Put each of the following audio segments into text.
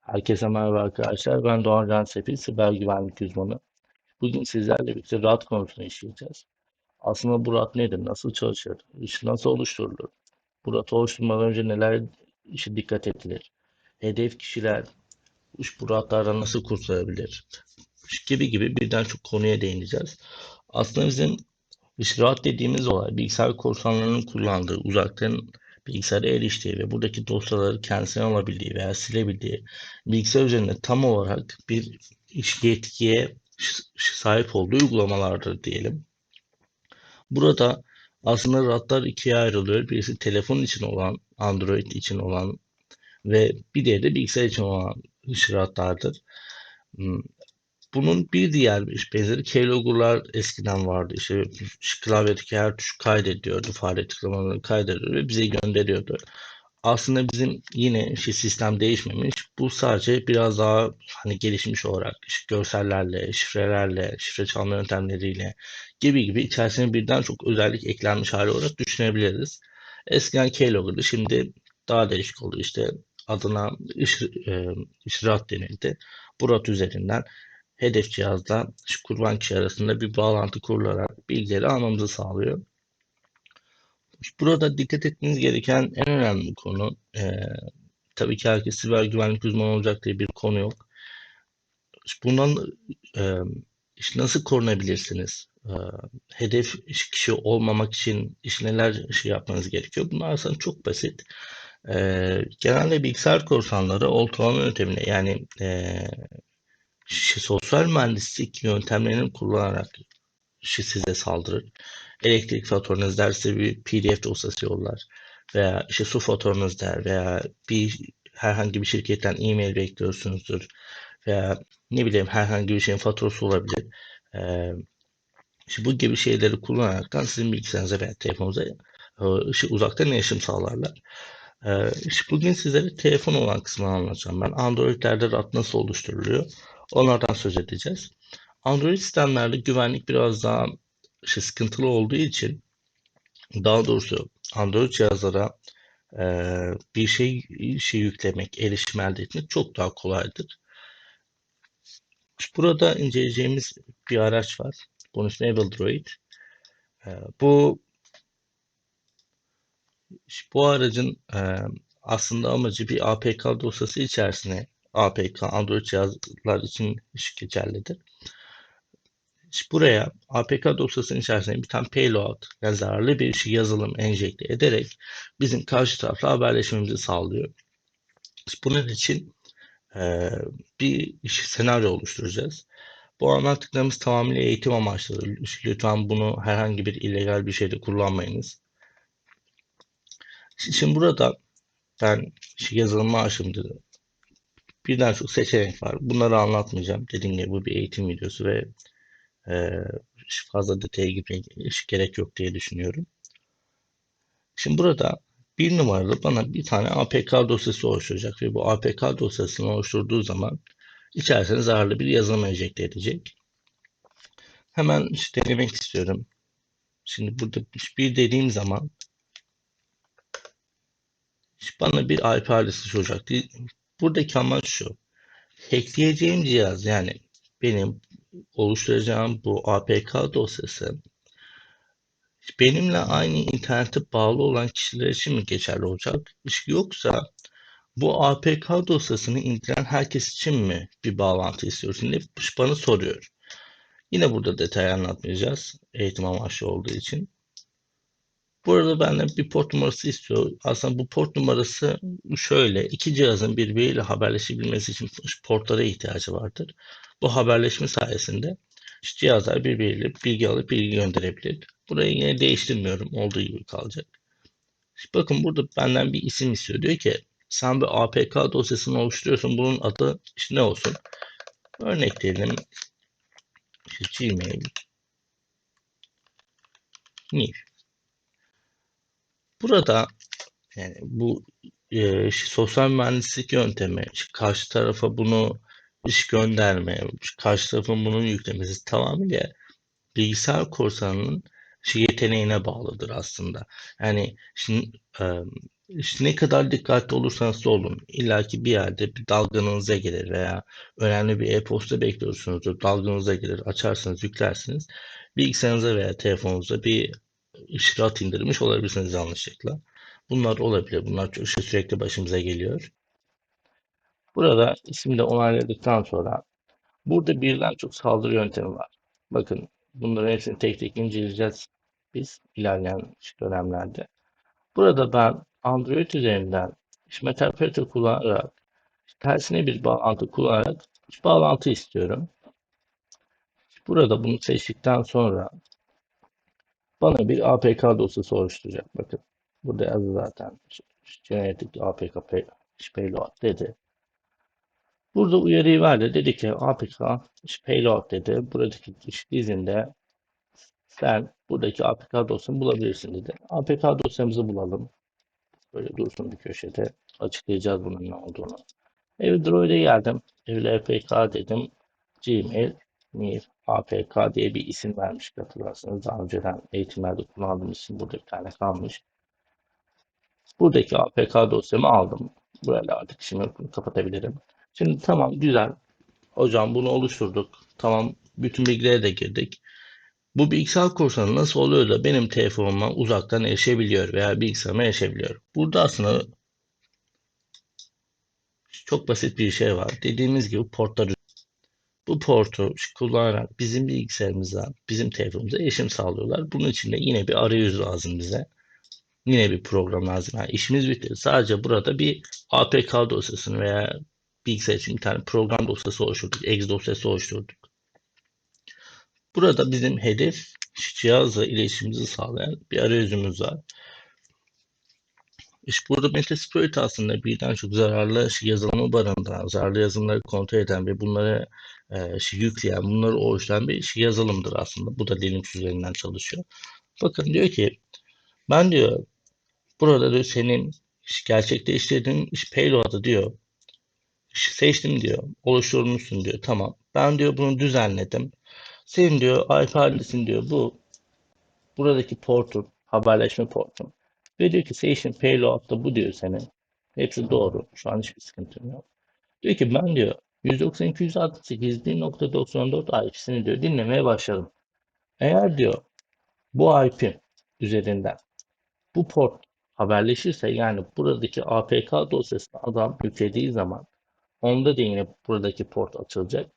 Herkese merhaba arkadaşlar. Ben Doğan Can Sefil, siber güvenlik uzmanı. Bugün sizlerle birlikte RAT konusunu işleyeceğiz. Aslında bu RAT nedir? Nasıl çalışır? İş nasıl oluşturulur? Bu RAT'ı oluşturmadan önce neler işe dikkat edilir? Hedef kişiler bu RAT'lardan nasıl kurtulabilir? Gibi gibi birden çok konuya değineceğiz. Aslında bizim işte RAT dediğimiz olay bilgisayar korsanlarının kullandığı uzaktan bilgisayara eriştiği ve buradaki dosyaları kendisine alabildiği veya silebildiği bilgisayar üzerinde tam olarak bir yetkiye sahip olduğu uygulamalardır diyelim. Burada aslında RAT'lar ikiye ayrılıyor. Birisi telefon için olan, Android için olan ve bir diğeri de bilgisayar için olan RAT'lardır. Bunun bir diğer bir benzeri keylogger'lar eskiden vardı. İşte klavyedeki her tuş kaydediyordu. Fare tıklamalarını kaydediyordu ve bize gönderiyordu. Aslında bizim yine şey sistem değişmemiş. Bu sadece biraz daha hani gelişmiş olarak işte görsellerle, şifrelerle, şifre çalma yöntemleriyle gibi gibi içerisine birden çok özellik eklenmiş hali olarak düşünebiliriz. Eskiden keylogger'dı. Şimdi daha değişik oldu. İşte adına iş, e, denildi. Bu rat üzerinden hedef cihazla şu kurban kişi arasında bir bağlantı kurularak bilgileri almamızı sağlıyor. Burada dikkat etmeniz gereken en önemli konu e, tabii ki herkes siber güvenlik uzmanı olacak diye bir konu yok. Bundan e, işte nasıl korunabilirsiniz? E, hedef kişi olmamak için işte neler şey yapmanız gerekiyor? Bunlar aslında çok basit. E, genelde bilgisayar korsanları oltalama yöntemine yani e, sosyal mühendislik yöntemlerini kullanarak size saldırır. Elektrik faturanız derse bir PDF dosyası yollar veya işte su faturanız der veya bir herhangi bir şirketten e-mail bekliyorsunuzdur veya ne bileyim herhangi bir şeyin faturası olabilir. Ee, işte bu gibi şeyleri kullanaraktan sizin bilgisayarınıza veya telefonunuza işte uzaktan erişim sağlarlar. Ee, işte bugün sizlere telefon olan kısmını anlatacağım ben. Android'lerde RAT nasıl oluşturuluyor? Onlardan söz edeceğiz. Android sistemlerde güvenlik biraz daha şey, sıkıntılı olduğu için daha doğrusu Android cihazlara e, bir şey, şey yüklemek, erişim elde etmek çok daha kolaydır. Burada inceleyeceğimiz bir araç var. Bunun ismi Evildroid. E, bu bu aracın e, aslında amacı bir APK dosyası içerisine APK Android cihazlar için geçerlidir. İşte buraya APK dosyasının içerisine bir tane payload yani zararlı bir şey yazılım enjekte ederek bizim karşı tarafla haberleşmemizi sağlıyor. İşte bunun için e, bir iş, senaryo oluşturacağız. Bu anlattıklarımız tamamıyla eğitim amaçlı. Lütfen bunu herhangi bir illegal bir şeyde kullanmayınız. Şimdi burada ben yazılımı açımda birden çok seçenek var. Bunları anlatmayacağım. Dediğim gibi bu bir eğitim videosu ve e, fazla detaya girmeye gerek yok diye düşünüyorum. Şimdi burada bir numaralı bana bir tane APK dosyası oluşturacak ve bu APK dosyasını oluşturduğu zaman içerisine zararlı bir yazılım enjekte edecek. Hemen işte denemek istiyorum. Şimdi burada bir dediğim zaman bana bir IP adresi soracak. Buradaki amaç şu. Hackleyeceğim cihaz yani benim oluşturacağım bu APK dosyası benimle aynı internete bağlı olan kişiler için mi geçerli olacak? Yoksa bu APK dosyasını indiren herkes için mi bir bağlantı istiyorsun diye bana soruyor. Yine burada detay anlatmayacağız eğitim amaçlı olduğu için. Burada benden bir port numarası istiyor. Aslında bu port numarası şöyle. iki cihazın birbiriyle haberleşebilmesi için portlara ihtiyacı vardır. Bu haberleşme sayesinde cihazlar birbiriyle bilgi alıp bilgi gönderebilir. Burayı yine değiştirmiyorum. Olduğu gibi kalacak. Şimdi bakın burada benden bir isim istiyor. Diyor ki sen bir APK dosyasını oluşturuyorsun. Bunun adı işte ne olsun? Örnek diyelim işte Gmail New Burada yani bu e, sosyal mühendislik yöntemi, karşı tarafa bunu iş gönderme, karşı tarafın bunun yüklemesi tamamıyla bilgisayar korsanının şey yeteneğine bağlıdır aslında. Yani şimdi e, İşte ne kadar dikkatli olursanız olun. İlla ki bir yerde bir dalganıza gelir veya önemli bir e-posta bekliyorsunuzdur. Dalganıza gelir. Açarsınız, yüklersiniz. Bilgisayarınıza veya telefonunuza bir işaret indirmiş olabilirsiniz yanlışlıkla. Bunlar olabilir. Bunlar şey sürekli başımıza geliyor. Burada ismi de onayladıktan sonra burada birden çok saldırı yöntemi var. Bakın bunların hepsini tek tek inceleyeceğiz biz ilerleyen dönemlerde. Burada ben Android üzerinden işte Metaperator kullanarak tersine bir bağlantı kullanarak bağlantı istiyorum. Burada bunu seçtikten sonra bana bir APK dosyası oluşturacak. Bakın burada yazı zaten Genetic APK payload dedi. Burada uyarıyı verdi. Dedi ki APK payload dedi. Buradaki dizinde sen buradaki APK dosyasını bulabilirsin dedi. APK dosyamızı bulalım. Böyle dursun bir köşede. Açıklayacağız bunun ne olduğunu. Evdroid'e geldim. Evle APK dedim. Gmail, Mir, APK diye bir isim vermiş hatırlarsanız. Daha önceden eğitimlerde kullandığım isim burada bir tane kalmış. Buradaki APK dosyamı aldım. Böyle artık şimdi kapatabilirim. Şimdi tamam güzel. Hocam bunu oluşturduk. Tamam bütün bilgilere de girdik. Bu bilgisayar korsanı nasıl oluyor da benim telefonuma uzaktan erişebiliyor veya bilgisayarıma erişebiliyor? Burada aslında çok basit bir şey var. Dediğimiz gibi portlar bu portu kullanarak bizim bilgisayarımıza, bizim telefonumuza erişim sağlıyorlar. Bunun için de yine bir arayüz lazım bize. Yine bir program lazım. Yani işimiz bitti. Sadece burada bir APK dosyasını veya bilgisayar için bir tane program dosyası oluşturduk. Exe dosyası oluşturduk. Burada bizim hedef cihazla iletişimimizi sağlayan bir arayüzümüz var. İşte burada Metasploit aslında birden çok zararlı yazılımı barındıran, zararlı yazılımları kontrol eden ve bunları e, yükleyen, bunları oluşturan bir yazılımdır aslında. Bu da Linux üzerinden çalışıyor. Bakın diyor ki ben diyor burada diyor senin gerçekleştirdiğin iş payload'ı diyor seçtim diyor. Oluşturmuşsun diyor. Tamam. Ben diyor bunu düzenledim. Senin diyor IP adresin diyor bu buradaki portun haberleşme portun ve diyor ki session payload'da bu diyor senin. Hepsi doğru. Şu an hiçbir sıkıntım yok. Diyor ki ben diyor 192.168.94 IP'sini diyor dinlemeye başladım. Eğer diyor bu IP üzerinden bu port haberleşirse yani buradaki APK dosyasını adam yüklediği zaman onda da yine buradaki port açılacak.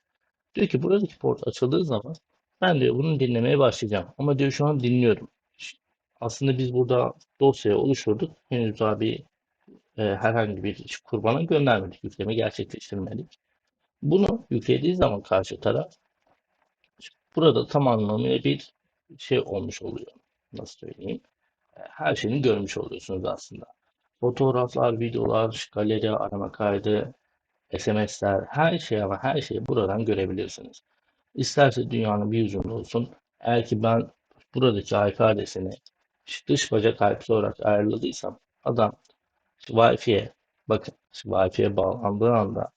Diyor ki buradaki port açıldığı zaman ben diyor bunu dinlemeye başlayacağım. Ama diyor şu an dinliyorum. Aslında biz burada dosyayı oluşturduk. Henüz daha bir e, herhangi bir kurbana göndermedik. Yükleme gerçekleştirmedik. Bunu yüklediği zaman karşı taraf burada tam anlamıyla bir şey olmuş oluyor. Nasıl söyleyeyim? Her şeyini görmüş oluyorsunuz aslında. Fotoğraflar, videolar, galeri, arama kaydı, SMS'ler, her şey ama her şeyi buradan görebilirsiniz. İsterse dünyanın bir ucunda olsun. Eğer ki ben buradaki IP adresini dış bacak IP olarak ayarladıysam adam Wi-Fi'ye bakın Wi-Fi'ye bağlandığı anda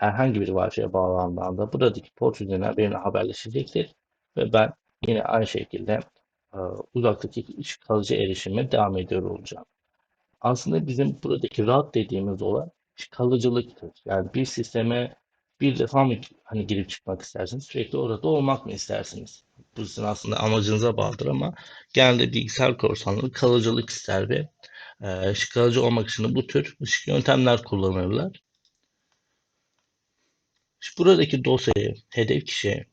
herhangi bir Wi-Fi'ye bağlandığı anda buradaki port üzerinden benimle haberleşecektir ve ben yine aynı şekilde e, uzaktaki kalıcı erişime devam ediyor olacağım. Aslında bizim buradaki rahat dediğimiz olay kalıcılıktır. Yani bir sisteme bir defa mı hani girip çıkmak istersiniz? Sürekli orada olmak mı istersiniz? Bu sizin aslında amacınıza bağlıdır ama genelde bilgisayar korsanları kalıcılık ister ve e, kalıcı olmak için bu tür yöntemler kullanırlar. İşte buradaki dosyayı hedef kişiye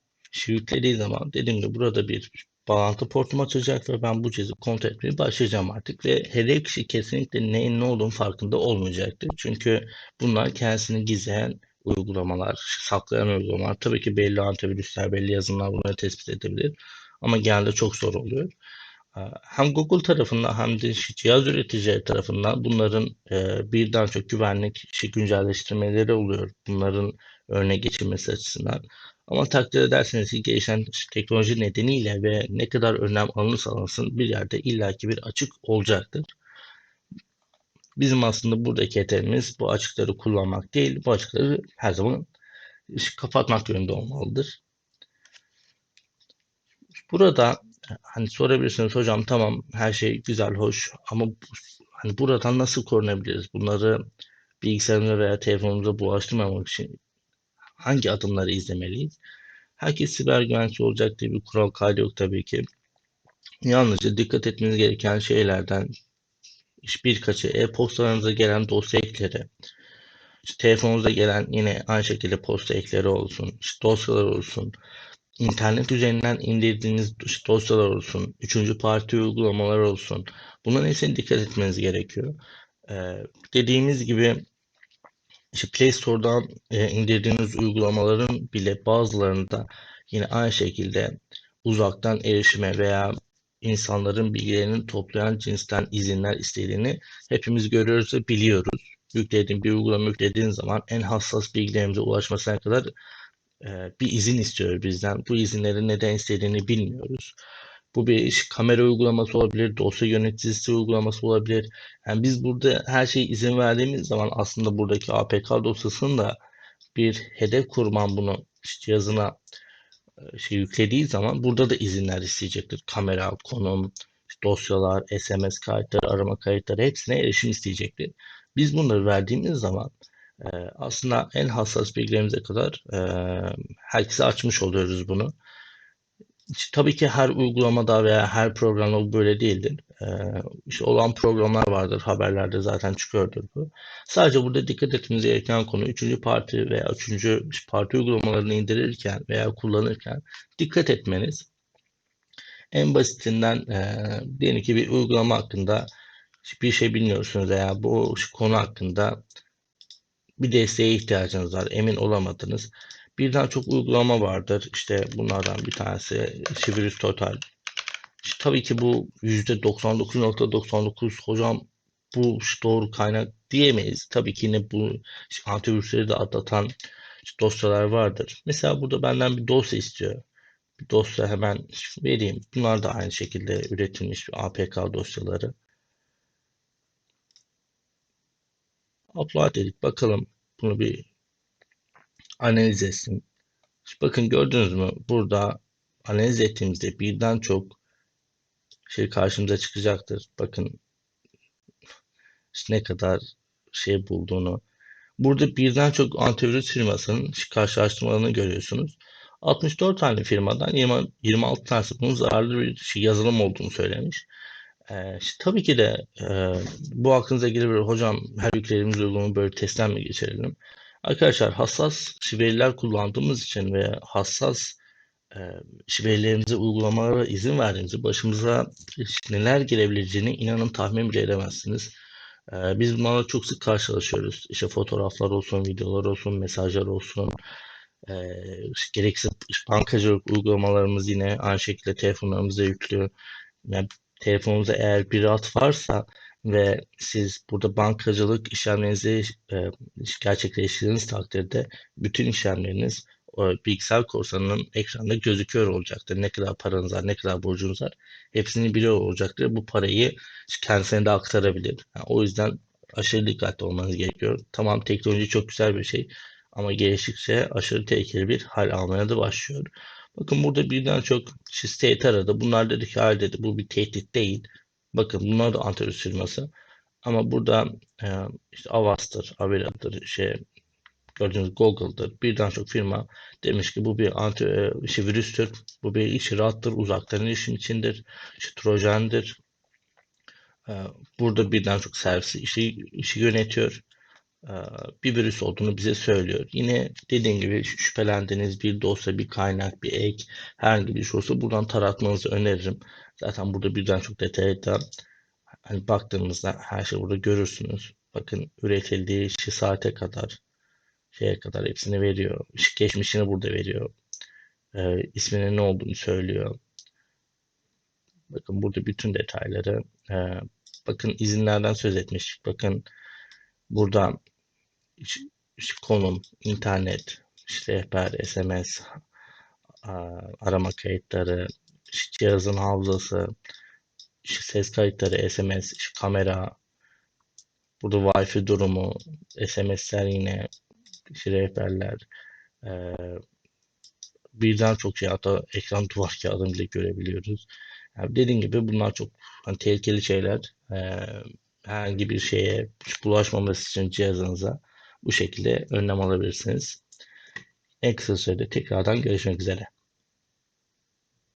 yüklediği zaman dediğim gibi burada bir bağlantı portum açacak ve ben bu cihazı kontrol etmeye başlayacağım artık ve hedef kişi kesinlikle neyin ne olduğunu farkında olmayacaktır. Çünkü bunlar kendisini gizleyen uygulamalar, saklayan uygulamalar. Tabii ki belli antivirüsler, belli yazılımlar bunları tespit edebilir. Ama genelde çok zor oluyor. Ee, hem Google tarafından hem de cihaz üreticileri tarafından bunların e, birden çok güvenlik güncelleştirmeleri oluyor. Bunların örneğe geçilmesi açısından. Ama takdir ederseniz ki gelişen teknoloji nedeniyle ve ne kadar önlem alınırsa alınsın bir yerde illaki bir açık olacaktır. Bizim aslında buradaki hedefimiz bu açıkları kullanmak değil, bu açıkları her zaman kapatmak yönünde olmalıdır. Burada hani sorabilirsiniz hocam tamam her şey güzel hoş ama hani buradan nasıl korunabiliriz? Bunları bilgisayarımıza veya telefonumuza bulaştırmamak için hangi adımları izlemeliyiz? Herkes siber güvenlikçi olacak diye bir kural kaydı yok tabii ki. Yalnızca dikkat etmeniz gereken şeylerden birkaçı e-postalarınıza gelen dosya ekleri, işte telefonunuza gelen yine aynı şekilde posta ekleri olsun, işte dosyalar olsun, internet üzerinden indirdiğiniz işte dosyalar olsun, üçüncü parti uygulamalar olsun. Bunların hepsine dikkat etmeniz gerekiyor. Ee, dediğimiz gibi işte Play Store'dan e, indirdiğiniz uygulamaların bile bazılarında yine aynı şekilde uzaktan erişime veya insanların bilgilerini toplayan cinsten izinler istediğini hepimiz görüyoruz ve biliyoruz. Yüklediğin bir uygulama yüklediğin zaman en hassas bilgilerimize ulaşmasına kadar e, bir izin istiyor bizden. Bu izinleri neden istediğini bilmiyoruz. Bu bir kamera uygulaması olabilir, dosya yöneticisi uygulaması olabilir. Yani biz burada her şeyi izin verdiğimiz zaman aslında buradaki APK dosyasının da bir hedef kurman bunu cihazına şey yüklediği zaman burada da izinler isteyecektir. Kamera, konum, dosyalar, SMS kayıtları, arama kayıtları hepsine erişim isteyecektir. Biz bunları verdiğimiz zaman e, aslında en hassas bilgilerimize kadar e, herkese açmış oluyoruz bunu. Tabii ki her uygulamada veya her programda böyle değildir. Ee, işte olan programlar vardır. Haberlerde zaten çıkıyordur bu. Sadece burada dikkat etmeniz gereken konu üçüncü parti veya üçüncü parti uygulamalarını indirirken veya kullanırken dikkat etmeniz. En basitinden e, diyelim ki bir uygulama hakkında bir şey bilmiyorsunuz veya bu konu hakkında bir desteğe ihtiyacınız var. Emin olamadınız. Birden çok uygulama vardır. İşte bunlardan bir tanesi Sivirüs Total. İşte tabii ki bu %99.99 hocam bu doğru kaynak diyemeyiz. Tabii ki yine bu işte antivirüsleri de atlatan dosyalar vardır. Mesela burada benden bir dosya istiyor. Bir dosya hemen vereyim. Bunlar da aynı şekilde üretilmiş APK dosyaları. Upload dedik. Bakalım bunu bir analiz etsin. Bakın gördünüz mü? Burada analiz ettiğimizde birden çok şey karşımıza çıkacaktır. Bakın işte ne kadar şey bulduğunu. Burada birden çok antivirüs firmasının karşılaştırmalarını görüyorsunuz. 64 tane firmadan 20, 26 tanesi bunun zararlı bir şey, yazılım olduğunu söylemiş. Ee, işte tabii ki de e, bu aklınıza gelebilir. Hocam her yüklediğimiz uygulamayı böyle testten mi geçirelim? Arkadaşlar hassas veriler kullandığımız için ve hassas e, verilerimize uygulamalara izin verdiğimizde başımıza neler gelebileceğini inanın tahmin bile edemezsiniz. E, biz bunlarla çok sık karşılaşıyoruz. İşte fotoğraflar olsun, videolar olsun, mesajlar olsun. E, gerekse bankacılık uygulamalarımız yine aynı şekilde telefonlarımıza yüklüyor. Yani telefonunuzda eğer bir rat varsa ve siz burada bankacılık işlemlerinizi e, gerçekleştirdiğiniz takdirde bütün işlemleriniz o bilgisayar korsanının ekranda gözüküyor olacaktır. Ne kadar paranız var, ne kadar borcunuz var hepsini biliyor olacaktır. Bu parayı kendisine de aktarabilir. Yani o yüzden aşırı dikkatli olmanız gerekiyor. Tamam teknoloji çok güzel bir şey ama geliştikçe aşırı tehlikeli bir hal almaya da başlıyor. Bakın burada birden çok işte state aradı. Bunlar dedi ki hayır dedi bu bir tehdit değil. Bakın bunlar da antivirüs firması. Ama burada e, işte Avast'tır, Avela'dır, şey gördüğünüz Google'dır. Birden çok firma demiş ki bu bir anti e, işte virüstür. Bu bir iş rahattır, uzaktan erişim içindir. İşte trojandır. E, burada birden çok servisi işi, işi yönetiyor. E, bir virüs olduğunu bize söylüyor. Yine dediğim gibi şüphelendiğiniz bir dosya, bir kaynak, bir ek herhangi bir şey olsa buradan taratmanızı öneririm. Zaten burada birden çok detayda hani baktığımızda her şey burada görürsünüz. Bakın üretildiği işi saate kadar şeye kadar hepsini veriyor. Geçmişini burada veriyor. Ee, isminin ne olduğunu söylüyor. Bakın burada bütün detayları e, bakın izinlerden söz etmiş. Bakın burada işte konum, internet, işte rehber, SMS, arama kayıtları, cihazın hafızası, ses kayıtları, SMS, kamera, burada Wi-Fi durumu, SMS'ler yine, işte rehberler, e, birden çok şey hatta ekran duvar kağıdını bile görebiliyoruz. Yani dediğim gibi bunlar çok hani tehlikeli şeyler. E, herhangi bir şeye bulaşmaması için cihazınıza bu şekilde önlem alabilirsiniz. En kısa sürede tekrardan görüşmek üzere.